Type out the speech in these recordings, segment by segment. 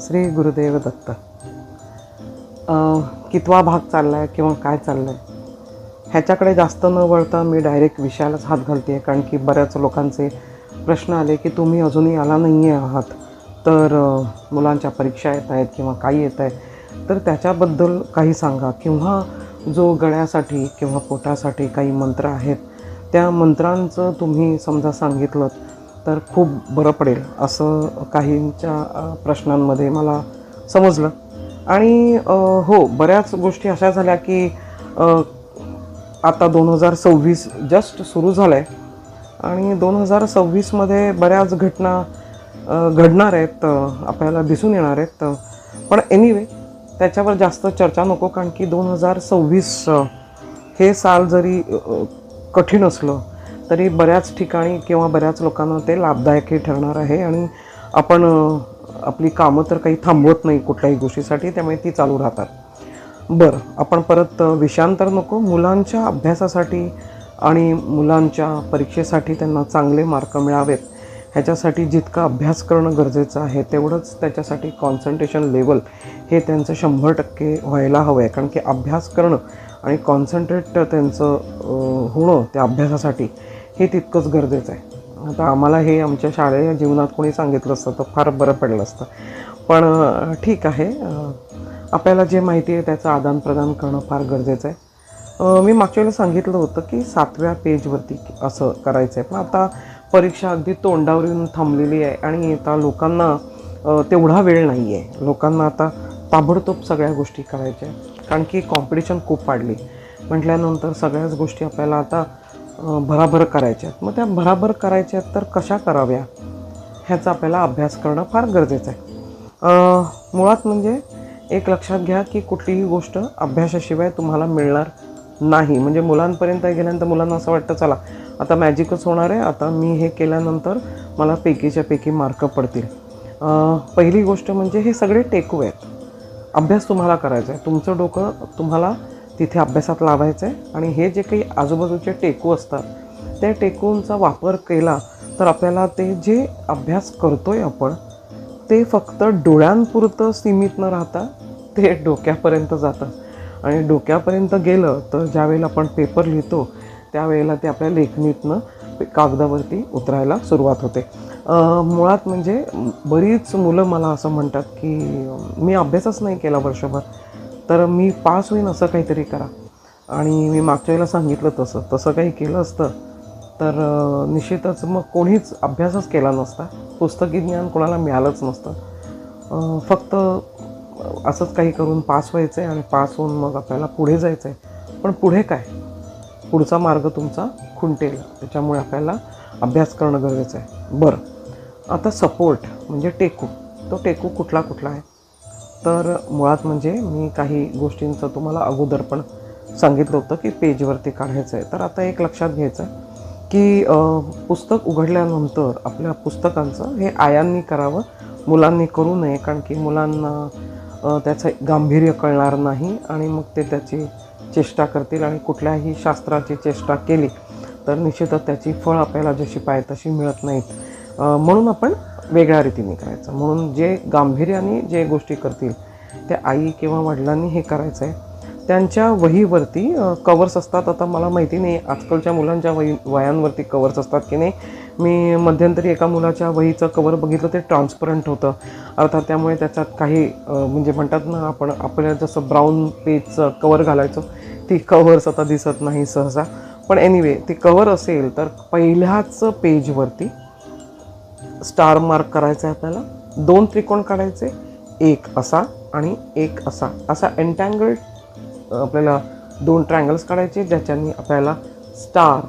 श्री गुरुदेव दत्त. कितवा भाग चालला आहे किंवा काय चाललं आहे ह्याच्याकडे जास्त न वळता मी डायरेक्ट विषयालाच हात घालते आहे कारण की बऱ्याच लोकांचे प्रश्न आले की तुम्ही अजूनही आला नाही आहे आहात. तर मुलांच्या परीक्षा येत आहेत किंवा काही येत आहे तर त्याच्याबद्दल काही सांगा. किंवा जो गळ्यासाठी किंवा पोटासाठी काही मंत्र आहेत त्या मंत्रांचं तुम्ही समजा सांगितलं तर खूप बरं पडेल असं काहींच्या प्रश्नांमध्ये मला समजलं. आणि हो बऱ्याच गोष्टी अशा झाल्या की आता दोन हजार सव्वीस जस्ट सुरू झालं आहे आणि दोन हजार सव्वीसमध्ये बऱ्याच घटना घडणार आहेत आपल्याला दिसून येणार आहेत. पण एनिवे त्याच्यावर जास्त चर्चा नको कारण की दोन हजार सव्वीस हे साल जरी कठीण असलं तरी बऱ्याच ठिकाणी किंवा बऱ्याच लोकांना ते लाभदायकही ठरणार आहे आणि आपण आपली कामं तर काही थांबवत नाही कुठल्याही गोष्टीसाठी त्यामुळे ती चालू राहतात. बरं आपण परत विषांतर विषयांतर नको. मुलांच्या अभ्यासासाठी आणि मुलांच्या परीक्षेसाठी त्यांना चांगले मार्क मिळावेत. ह्याच्यासाठी जितका अभ्यास करणं गरजेचं आहे तेवढंच त्याच्यासाठी कॉन्सन्ट्रेशन लेवल हे त्यांचं शंभर टक्के व्हायला हवं आहे कारण की अभ्यास करणं आणि कॉन्सन्ट्रेट त्यांचं होणं त्या अभ्यासासाठी हे तितकंच गरजेचं आहे. आता आम्हाला हे आमच्या शाळे जीवनात कोणी सांगितलं असतं तर फार बरं पडलं असतं. पण ठीक आहे. आपल्याला जे माहिती आहे त्याचं आदानप्रदान करणं फार गरजेचं आहे. मी मागच्या वेळेला सांगितलं होतं की सातव्या पेजवरती असं करायचं आहे पण आता परीक्षा अगदी तोंडावर येऊन थांबलेली आहे आणि आता लोकांना तेवढा वेळ नाही आहे लोकांना आता ताबडतोब सगळ्या गोष्टी करायच्या आहेत. कारण की कॉम्पिटिशन खूप वाढली. म्हटल्यानंतर सगळ्याच गोष्टी आपल्याला आता भराभर करायच्या आहेत. मग त्या भराभर करायच्या आहेत तर कशा कराव्या ह्याचा आपल्याला अभ्यास करणं फार गरजेचं आहे. मुळात म्हणजे एक लक्षात घ्या की कुठलीही गोष्ट अभ्यासाशिवाय तुम्हाला मिळणार नाही. म्हणजे मुलांपर्यंत गेल्यानंतर मुलांना असं वाटतं चला आता मॅजिकच होणार आहे आता मी हे केल्यानंतर मला पैकीच्या पैकी मार्क पडतील. पहिली गोष्ट म्हणजे हे सगळे टेकू आहेत. अभ्यास तुम्हाला करायचा आहे. तुमचं डोकं तुम्हाला तिथे अभ्यासात लावायचं आहे आणि हे जे काही आजूबाजूचे टेकू असतात त्या टेकूंचा वापर केला तर आपल्याला ते जे अभ्यास करतो आहे आपण ते फक्त डोळ्यांपुरतं सीमित न राहता ते डोक्यापर्यंत जातं. आणि डोक्यापर्यंत गेलं तर ज्यावेळेला आपण पेपर लिहितो त्यावेळेला ते आपल्या लेखणीतनं कागदावरती उतरायला सुरुवात होते. मुळात म्हणजे बरीच मुलं मला असं म्हणतात की मी अभ्यासच नाही केला वर्षभर. तर मी पास होईन असं काहीतरी करा. आणि मी मागच्या वेळेला सांगितलं तसं. तसं काही केलं असतं. तर निश्चितच मग कोणीच अभ्यासच केला नसता. पुस्तकी ज्ञान कोणाला मिळालंच नसतं. फक्त असंच काही करून पास व्हायचं आहे आणि पास होऊन मग आपल्याला पुढे जायचं आहे पण पुढे काय? पुढचा मार्ग तुमचा खुंटेल. त्याच्यामुळे आपल्याला अभ्यास करणं गरजेचं आहे. बरं. आता सपोर्ट म्हणजे टेकू. तो टेकू कुठला कुठला आहे? तर मुळात म्हणजे मी काही गोष्टींचं तुम्हाला अगोदर पण सांगितलं होतं की पेजवरती काढायचं आहे. तर आता एक लक्षात घ्यायचं आहे की पुस्तक उघडल्यानंतर आपल्या पुस्तकांचं हे आयांनी करावं मुलांनी करू नये कारण की मुलांना त्याचं गांभीर्य कळणार नाही आणि मग ते त्याची चेष्टा करतील आणि कुठल्याही शास्त्राची चेष्टा केली तर निश्चितच त्याची फळ आपल्याला जशी पाहिजे तशी मिळत नाहीत. म्हणून आपण वेगळ्या रीतीने करायचं म्हणून जे गांभीर्याने जे गोष्टी करतील त्या आई किंवा वडिलांनी हे करायचं आहे त्यांच्या वहीवरती कवर्स असतात. आता मला माहिती नाही आजकालच्या मुलांच्या वही वयांवरती कवर्स असतात की नाही. मी मध्यंतरी एका मुलाच्या वहीचं कवर बघितलं ते ट्रान्सपरंट होतं. अर्थात त्यामुळे त्याच्यात काही म्हणजे म्हणतात ना आपण आपल्या जसं ब्राऊन पेजचं कवर घालायचं ती कवर्स आता दिसत नाही सहसा. पण एनिवे ती कवर असेल तर पहिल्याच पेजवरती स्टार मार्क करायचा आहे आपल्याला. दोन त्रिकोण काढायचे एक असा आणि एक असा. असा एन्टँगल्ड आपल्याला दोन ट्रँगल्स काढायचे ज्याच्यानी आपल्याला स्टार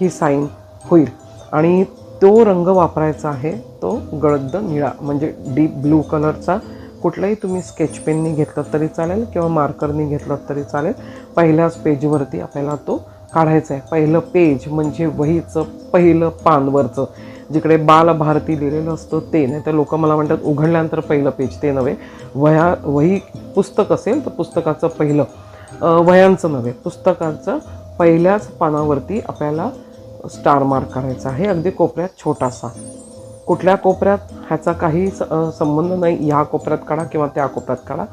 ही साईन होईल. आणि तो रंग वापरायचा आहे तो गळद निळा म्हणजे डीप ब्लू कलरचा कुठलाही तुम्ही स्केच पेननी घेतलं तरी चालेल किंवा मार्करनी घेतलं तरी चालेल. पहिल्याच पेजवरती आपल्याला तो काढायचा आहे. पहिलं पेज म्हणजे वहीचं पहिलं पानवरचं. जिकडे बालभारती लिहिलेलं असतं ते नाही तर लोक मला म्हणतात उघडल्यानंतर पहिलं पेज ते नव्हे. वह्या वही पुस्तक असेल तर पुस्तकाचं पहिलं. वह्यांचं नव्हे पुस्तकाचं पहिल्याच पानावरती आपल्याला स्टार मार्क करायचा आहे. अगदी कोपऱ्यात छोटासा. कुठल्या कोपऱ्यात? ह्याचा काही स- संबंध नाही. ह्या कोपऱ्यात काढा किंवा त्या कोपऱ्यात काढा.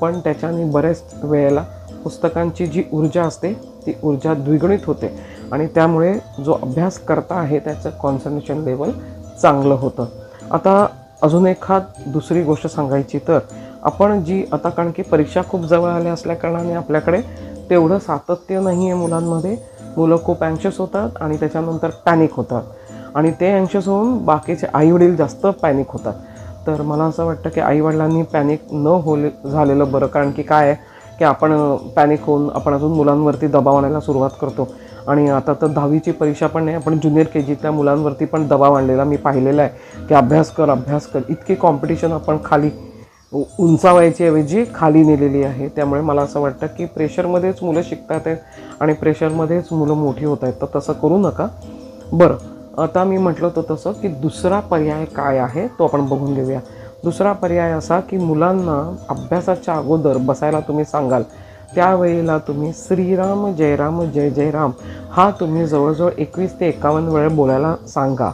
पण त्याच्याने बऱ्याच वेळेला पुस्तकांची जी ऊर्जा असते ती ऊर्जा द्विगुणित होते. आणि त्यामुळे जो अभ्यास करता आहे त्याचं कॉन्सन्ट्रेशन लेवल चांगलं होतं. आता अजून एखाद दुसरी गोष्ट सांगायची तर आपण जी आता कारण की परीक्षा खूप जवळ आल्या असल्याकारणाने आपल्याकडे तेवढं सातत्य नाही आहे मुलांमध्ये. मुलं खूप अँक्शस होतात आणि त्याच्यानंतर पॅनिक होतात. आणि ते अँक्शस होऊन बाकीचे आईवडील जास्त पॅनिक होतात. तर मला असं वाटतं की आईवडिलांनी पॅनिक न होले झालेलं बरं. कारण की काय आहे की आपण पॅनिक होऊन आपण अजून मुलांवरती दबाव आणायला सुरुवात करतो. आणि आता तर दहावीची परीक्षा पण नाही आपण ज्युनियर के जीतल्या मुलांवरती पण दबाव आणलेला मी पाहिलेला आहे की अभ्यास कर अभ्यास कर. इतकी कॉम्पिटिशन आपण खाली उंचावायची ऐवजी खाली नेलेली आहे. त्यामुळे मला असं वाटतं की प्रेशरमध्येच मुलं शिकतात आहेत आणि प्रेशरमध्येच मुलं मोठी होत आहेत. तर तसं करू नका. बरं आता मी म्हटलं होतं तसं की दुसरा पर्याय काय आहे तो आपण बघून घेऊया. दुसरा पर्याय असा की मुलांना अभ्यासाच्या अगोदर बसायला तुम्ही सांगाल. त्यावेळेला तुम्ही श्रीराम जयराम जय जय राम हा तुम्ही जवळजवळ एकवीस ते एकावन्न वेळ बोलायला सांगा.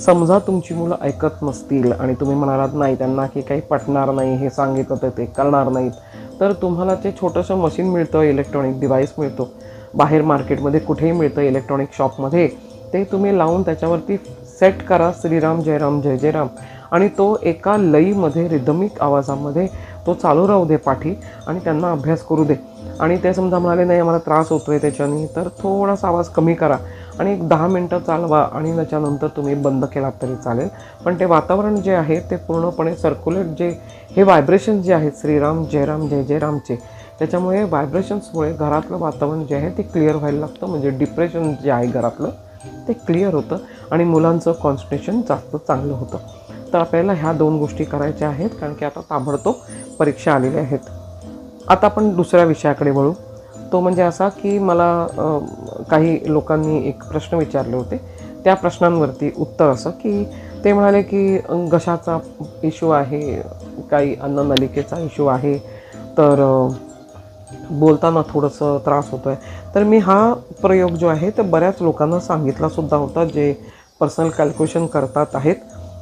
समजा तुमची मुलं ऐकत नसतील आणि तुम्ही म्हणालात नाही त्यांना की काही पटणार नाही हे सांगितलं तर ते करणार नाहीत. तर तुम्हाला ते छोटंसं मशीन मिळतं इलेक्ट्रॉनिक डिव्हाइस मिळतो. बाहेर मार्केटमध्ये कुठेही मिळतं इलेक्ट्रॉनिक शॉपमध्ये ते तुम्ही लावून त्याच्यावरती सेट करा श्रीराम जयराम जय जयराम. आणि तो एका लईमध्ये रिदमिक आवाजामध्ये तो चालू राहू दे पाठी आणि त्यांना अभ्यास करू दे. आणि ते समजा म्हणाले नाही आम्हाला त्रास होतोय त्याच्याने तर थोडासा आवाज कमी करा. आणि एक दहा मिनटं चालवा आणि त्याच्यानंतर तुम्ही बंद केलात तरी चालेल. पण ते वातावरण जे आहे ते पूर्णपणे सर्क्युलेट जे हे व्हायब्रेशन जे आहेत श्रीराम जयराम जय जयरामचे त्याच्यामुळे व्हायब्रेशन्समुळे घरातलं वातावरण जे आहे ते क्लिअर व्हायला लागतं. म्हणजे डिप्रेशन जे आहे घरातलं ते क्लिअर होतं आणि मुलांचं कॉन्सन्ट्रेशन जास्त चांगलं होतं. तर आपल्याला ह्या दोन गोष्टी करायच्या आहेत कारण की आता ताबडतोब परीक्षा आलेल्या आहेत. आता आपण दुसऱ्या विषयाकडे वळू. तो म्हणजे असा की मला काही लोकांनी एक प्रश्न विचारले होते. त्या प्रश्नांवरती उत्तर असं की ते म्हणाले की घशाचा इश्यू आहे काही अन्ननलिकेचा इश्यू आहे तर बोलताना थोडंसं त्रास होतो आहे तर मी हा प्रयोग जो आहे तर बऱ्याच लोकांना सांगितला सुद्धा होता जे पर्सनल कॅल्क्युलेशन करतात आहेत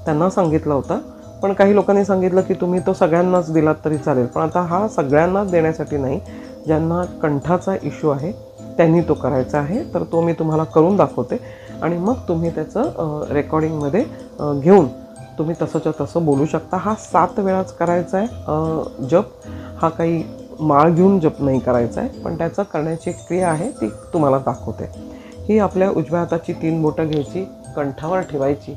त्यांना सांगितला होता. पण काही लोकांनी सांगितलं की तुम्ही तो सगळ्यांनाच दिलात तरी चालेल. पण आता हा सगळ्यांनाच देण्यासाठी नाही ज्यांना कंठाचा इश्यू आहे त्यांनी तो करायचा आहे तर तो मी तुम्हाला करून दाखवते. आणि मग तुम्ही त्याचं रेकॉर्डिंगमध्ये घेऊन तुम्ही तसंच्या तसं बोलू शकता. हा सात वेळाच करायचा आहे जप. हा काही माळ घेऊन जप नाही करायचा आहे पण त्याचं करण्याची क्रिया आहे ती तुम्हाला दाखवते. ही आपल्या उजव्या हाताची तीन बोटं घ्यायची. कंठावर ठेवायची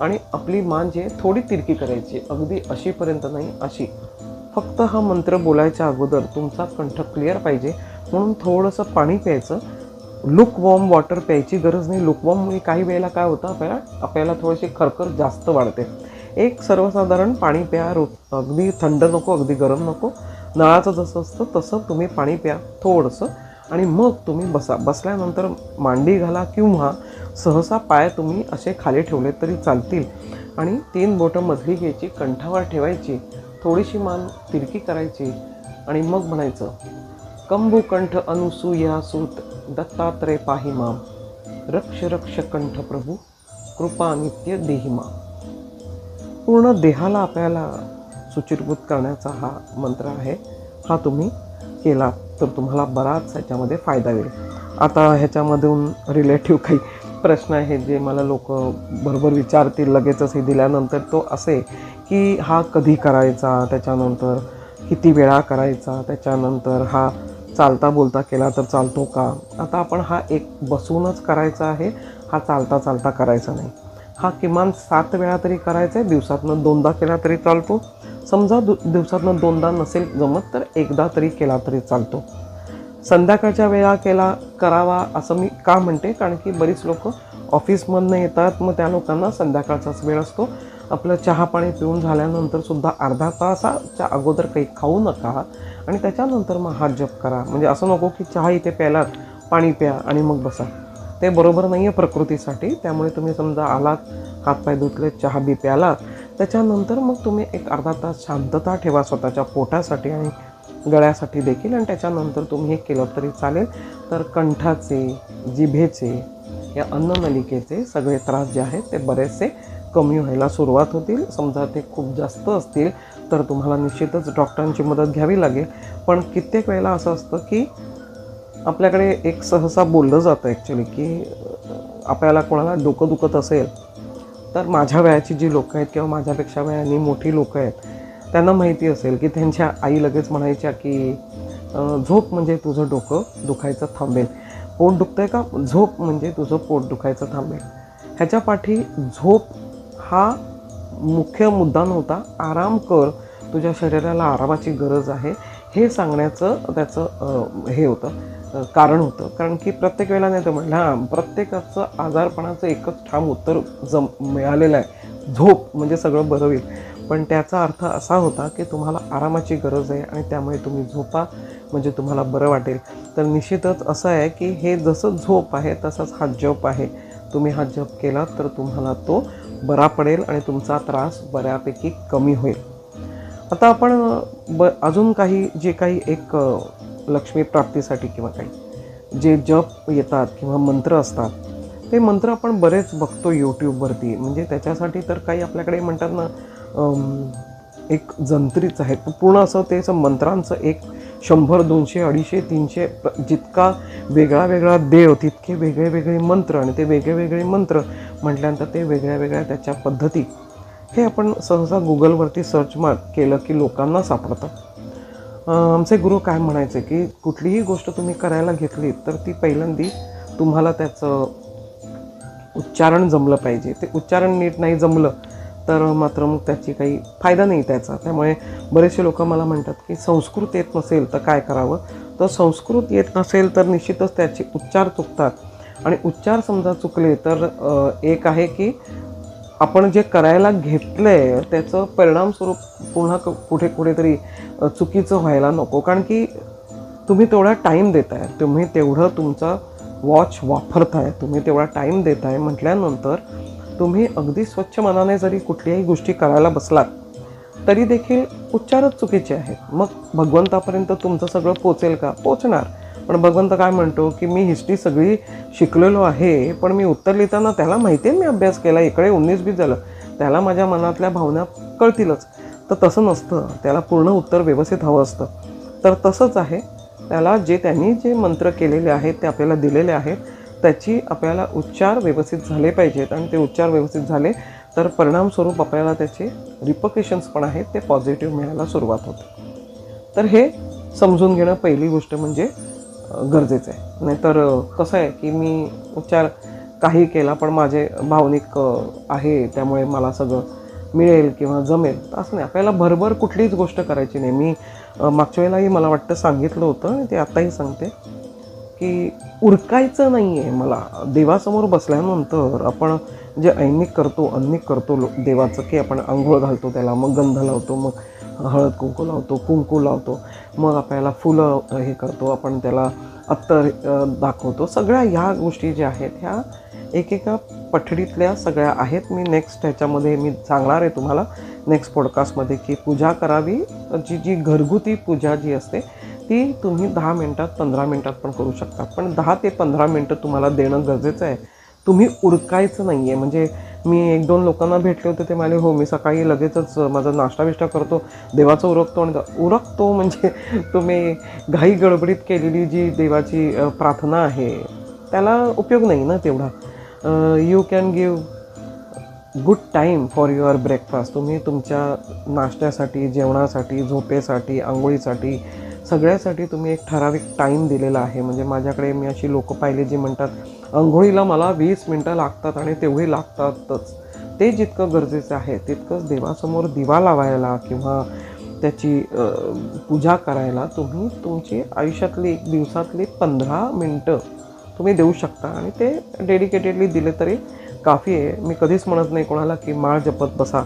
आणि आपली मान जी आहे थोडी तिरकी करायची अगदी अशीपर्यंत नाही अशी. फक्त हा मंत्र बोलायच्या अगोदर तुमचा कंठ क्लिअर पाहिजे. म्हणून थोडंसं पाणी प्यायचं. लुक वॉर्म वॉटर प्यायची गरज नाही. लुक वॉर्ममुळे म्हणजे काही वेळेला काय होतं? आपल्याला आपल्याला थोडीशी खरखर जास्त वाढते. एक सर्वसाधारण पाणी प्या. रो अगदी थंड नको अगदी गरम नको. नळाचं जसं असतं तसं तुम्ही पाणी प्या. थोडंसं आणि मग तुम्ही बसा बसल्यानंतर मांडी घाला किंवा सहसा पाय तुम्ही असे खाली ठेवले तरी चालतील. आणि तीन बोटं मधली घ्यायची कंठावर ठेवायची थोडीशी मान तिरकी करायची आणि मग म्हणायचं कंभुकंठ अनुसूया सूत दत्तात्रय पाहि माम. रक्ष रक्ष कंठ प्रभू कृपा नित्य देहिमा पूर्ण देहाला आपल्याला सुचिरभूत करण्याचा हा मंत्र आहे. हा तुम्ही केला तर तुम्हाला बराच ह्याच्यामध्ये फायदा होईल. आता ह्याच्यामधून रिलेटिव्ह काही प्रश्न आहेत जे मला लोक बरोबर विचारतील लगेचच हे दिल्यानंतर तो असे की हा कधी करायचा त्याच्यानंतर किती वेळा करायचा त्याच्यानंतर हा चालता बोलता केला तर चालतो का? आता आपण हा एक बसूनच करायचा आहे हा चालता चालता करायचा नाही. हा किमान सात वेळा तरी करायचा आहे दिवसातनं दोनदा केला तरी चालतो. समजा दु दिवसातनं दोनदा नसेल जमत तर एकदा तरी केला तरी चालतो. संध्याकाळच्या वेळा केला करावा असं मी का म्हणते? कारण की बरीच लोक ऑफिसमधनं येतात मग त्या लोकांना संध्याकाळचाच वेळ असतो. आपलं चहा पाणी पिऊन झाल्यानंतर सुद्धा अर्धा तासाच्या अगोदर काही खाऊ नका आणि त्याच्यानंतर मग हात जप करा. म्हणजे असं नको की चहा इथे प्यायला पाणी प्या आणि मग बसा. ते बरोबर नाही आहे प्रकृतीसाठी. त्यामुळे तुम्ही समजा आलात हातपाय धुतले चहा बी प्यालात त्याच्यानंतर मग तुम्ही एक अर्धा तास शांतता ठेवा स्वतःच्या पोटासाठी आणि गळ्यासाठी देखील आणि त्याच्यानंतर तुम्ही हे केलं तरी चालेल. तर कंठाचे जिभेचे या अन्ननलिकेचे सगळे त्रास जे आहेत ते बरेचसे कमी व्हायला सुरुवात होतील. समजा ते खूप जास्त असतील तर तुम्हाला निश्चितच डॉक्टरांची मदत घ्यावी लागेल. पण कित्येक वेळेला असं असतं की आपल्याकडे एक सहसा बोललं जातं ॲक्च्युली की आपल्याला कोणाला डोकं दुखत असेल तर माझ्या वयाची जी लोकं आहेत किंवा माझ्यापेक्षा वयाने मोठी लोकं आहेत त्यांना माहिती असेल की त्यांच्या आई लगेच म्हणायच्या की झोप म्हणजे तुझं डोकं दुखायचं थांबेल. पोट दुखतंय का? झोप म्हणजे तुझं पोट दुखायचं थांबेल. ह्याच्या पाठी झोप हा मुख्य मुद्दा नव्हता. आराम कर तुझ्या शरीराला आरामाची गरज आहे. हे सांगण्याचं त्याचं हे होतं. कारण होतं. कारण की प्रत्येक वेळेला नाही तर म्हटलं हां प्रत्येकाचं आजारपणाचं एकच ठाम उत्तर जम मिळालेलं आहे. झोप म्हणजे सगळं बरं होईल. पण त्याचा अर्थ असा होता की तुम्हाला आरामाची गरज आहे आणि त्यामुळे तुम्ही झोपा म्हणजे तुम्हाला बरं वाटेल. तर निश्चितच असं आहे की हे जसं झोप आहे तसंच हा जप आहे. तुम्ही हा जप केला तर तुम्हाला तो बरा पडेल आणि तुमचा त्रास बऱ्यापैकी कमी होईल. आता आपण ब अजून काही जे काही एक लक्ष्मी प्राप्तीसाठी किंवा काही. जे जप येतात किंवा मंत्र असतात ते मंत्र आपण बरेच बघतो यूट्यूबवरती म्हणजे त्याच्यासाठी तर काही आपल्याकडे म्हणतात ना एक जंत्रीच आहे. पूर्ण असं ते असं मंत्रांचं एक शंभर दोनशे अडीचशे तीनशे जितका वेगळा वेगळा देव तितके वेगळे वेगळे मंत्र आणि ते वेगळे वेगळे मंत्र म्हटल्यानंतर ते वेगळ्या वेगळ्या त्याच्या पद्धती हे आपण सहसा गुगलवरती सर्च मार केलं की लोकांना सापडतं. आमचे गुरु काय म्हणायचे की कुठलीही गोष्ट तुम्ही करायला घेतली तर ती पहिल्यांदी तुम्हाला त्याचं उच्चारण जमलं पाहिजे. ते उच्चारण नीट नाही जमलं तर मात्र मग त्याची काही फायदा नाही त्याचा. त्यामुळे बरेचसे लोक मला म्हणतात की संस्कृत येत नसेल तर काय करावं? तर संस्कृत येत नसेल तर निश्चितच त्याचे उच्चार चुकतात. आणि उच्चार समजा चुकले तर एक आहे की आपण जे करायला घेतलं आहे त्याचं परिणामस्वरूप पुन्हा क- कुठे कुठेतरी चुकीचं व्हायला नको. कारण की तुम्ही तेवढा टाईम देताय. तुम्ही तेवढं तुमचा वॉच वापरताय. तुम्ही तेवढा टाईम देताय. म्हटल्यानंतर तुम्ही अगदी स्वच्छ मनाने जरी कुठल्याही गोष्टी करायला बसलात तरी देखील उच्चारच चुकीचे आहेत. मग भगवंतापर्यंत तुमचं सगळं पोचेल का? पोचणार. पण भगवंत काय म्हणतो की मी हिस्ट्री सगळी शिकलेलो आहे पण मी उत्तर लिहिताना त्याला माहिती आहे मी अभ्यास केला इकडे उन्नीस बीस झालं. त्याला माझ्या मनातल्या भावना कळतीलच. तर तसं नसतं. त्याला पूर्ण उत्तर व्यवस्थित हवं असतं. तर तसंच आहे. त्याला जे त्यांनी जे मंत्र केलेले आहेत ते आपल्याला दिलेले आहेत त्याची आपल्याला उच्चार व्यवस्थित झाले पाहिजेत. आणि ते उच्चार व्यवस्थित झाले तर परिणामस्वरूप आपल्याला त्याचे रिपकेशन्स पण आहेत ते पॉझिटिव्ह मिळायला सुरुवात होते. तर हे समजून घेणं पहिली गोष्ट म्हणजे गरजेचं आहे. नाहीतर कसं आहे की मी उच्चार काही केला पण माझे भावनिक आहे त्यामुळे मला सगळं मिळेल किंवा जमेल असं नाही. आपल्याला भरभर कुठलीच गोष्ट करायची नाही. मी मागच्या वेळेलाही मला वाटतं सांगितलं होतं आणि ते आत्ताही सांगते की उरकायचं नाही आहे मला. देवासमोर बसल्यानंतर आपण जे ऐनिक करतो अन्निक करतो लो देवाचं की आपण आंघोळ घालतो त्याला मग गंध लावतो मग हळद कुंकू लावतो कुंकू लावतो. मग आपल्याला फुलं हे करतो आपण त्याला अत्तर दाखवतो. सगळ्या ह्या गोष्टी ज्या आहेत ह्या एकेका पठडीतल्या सगळ्या आहेत. मी नेक्स्ट ह्याच्यामध्ये मी सांगणार आहे तुम्हाला नेक्स्ट पॉडकास्टमध्ये की पूजा करावी. जी जी घरगुती पूजा जी असते ती तुम्ही दहा मिनटात पंधरा मिनटात पण करू शकता. पण दहा ते पंधरा मिनटं तुम्हाला देणं गरजेचं आहे. तुम्ही उरकायचं नाही आहे म्हणजे मी एक दोन लोकांना भेटले होते ते म्हणाले हो मी सकाळी लगेचच माझा नाश्ता बिष्टा करतो. देवाचं उरकतो आणि उरकतो म्हणजे तुम्ही घाई गडबडीत केलेली जी देवाची प्रार्थना आहे त्याला उपयोग नाही ना तेवढा. You can give good time for your breakfast तुम्ही तुमच्या नाश्त्यासाठी जेवणासाठी झोपेसाठी आंघोळीसाठी सगळ्यासाठी तुम्ही एक ठराविक टाईम दिलेला आहे. म्हणजे माझ्याकडे मी अशी लोकं पाहिले जी म्हणतात अंघोळीला मला वीस मिनटं लागतात आणि तेवढी लागतातच. ते जितकं गरजेचं आहे तितकंच देवासमोर दिवा लावायला किंवा त्याची पूजा करायला तुम्ही तुमची आयुष्यातली एक दिवसातली पंधरा मिनटं तुम्ही देऊ शकता. आणि ते डेडिकेटेडली दिले तरी काफी आहे. मी कधीच म्हणत नाही कोणाला की माळ जपत बसा.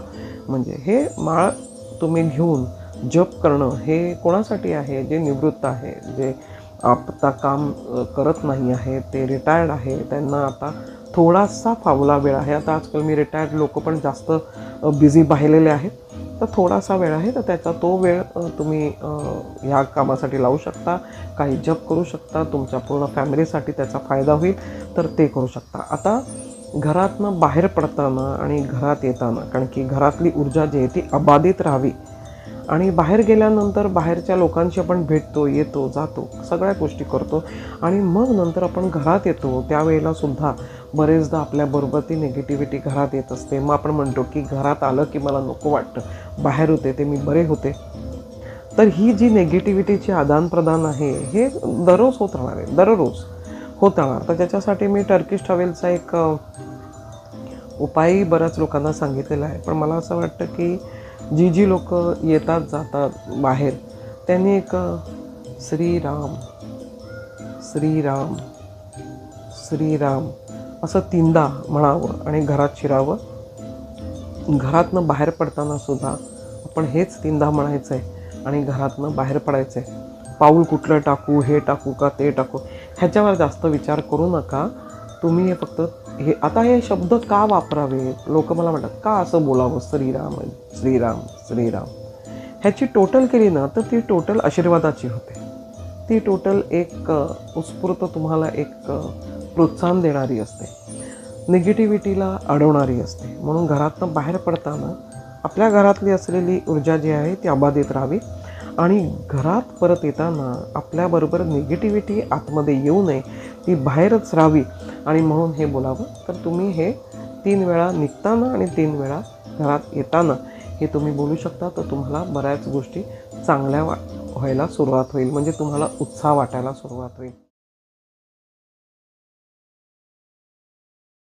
म्हणजे हे माळ तुम्ही घेऊन जप करणं हे कोणासाठी आहे? जे निवृत्त आहे जे आता काम करत नाही आहे ते रिटायर्ड आहे त्यांना आता थोडासा फावला वेळ आहे. आता आजकाल मी रिटायर्ड लोक पण जास्त बिझी पाहिलेले आहेत. तर थोडासा वेळ आहे तर त्याचा तो वेळ तुम्ही ह्या कामासाठी लावू शकता. काही जप करू शकता. तुमच्या पूर्ण फॅमिलीसाठी त्याचा फायदा होईल. तर ते करू शकता. आता घरातनं बाहेर पडताना आणि घरात येताना कारण की घरातली ऊर्जा जी आहे ती अबाधित राहावी. आणि बाहेर गेल्यानंतर बाहेरच्या लोकांशी आपण भेटतो येतो जातो सगळ्या गोष्टी करतो. आणि मग नंतर आपण घरात येतो. त्यावेळेला सुद्धा बरेचदा आपल्याबरोबर ती निगेटिव्हिटी घरात येत असते. मग आपण म्हणतो की घरात आलं की मला नको वाटतं. बाहेर होते ते मी बरे होते. तर ही जी निगेटिव्हिटीची आदानप्रदान आहे हे दररोज होत राहणार आहे. दररोज होत राहणार. तर त्याच्यासाठी मी टर्किश ट्रॅव्हलचा एक उपायही बऱ्याच लोकांना सांगितलेला आहे. पण मला असं वाटतं की जी जी लोक येतात जातात बाहेर त्यांनी एक श्रीराम श्रीराम श्रीराम असं तीनदा म्हणावं आणि घरात शिरावं. घरातनं बाहेर पडताना सुद्धा आपण हेच तीनदा म्हणायचं आहे आणि घरातनं बाहेर पडायचं आहे पाऊल कुठलं टाकू हे टाकू का ते टाकू ह्याच्यावर जास्त विचार करू नका. तुम्ही हे फक्त हे आता हे शब्द का वापरावे? लोक मला म्हणतात का असं बोलावं? श्रीराम श्रीराम श्रीराम. ह्याची टोटल केली ना तर ती टोटल आशीर्वादाची होते. ती टोटल एक उत्स्फूर्त तुम्हाला एक प्रोत्साहन देणारी असते. निगेटिव्हिटीला अडवणारी असते. म्हणून घरातनं बाहेर पडताना आपल्या घरातली असलेली ऊर्जा जी आहे ती अबाधित राहावी. आणि घरात परत येताना आपल्याबरोबर निगेटिव्हिटी आतमध्ये येऊ नये ती बाहेरच राहावी. आणि म्हणून हे बोलावं तर तुम्ही हे तीन वेळा निघताना आणि तीन वेळा घरात येताना हे तुम्ही बोलू शकता. तर तुम्हाला बऱ्याच गोष्टी चांगल्या वा व्हायला सुरुवात होईल. म्हणजे तुम्हाला उत्साह वाटायला सुरुवात होईल.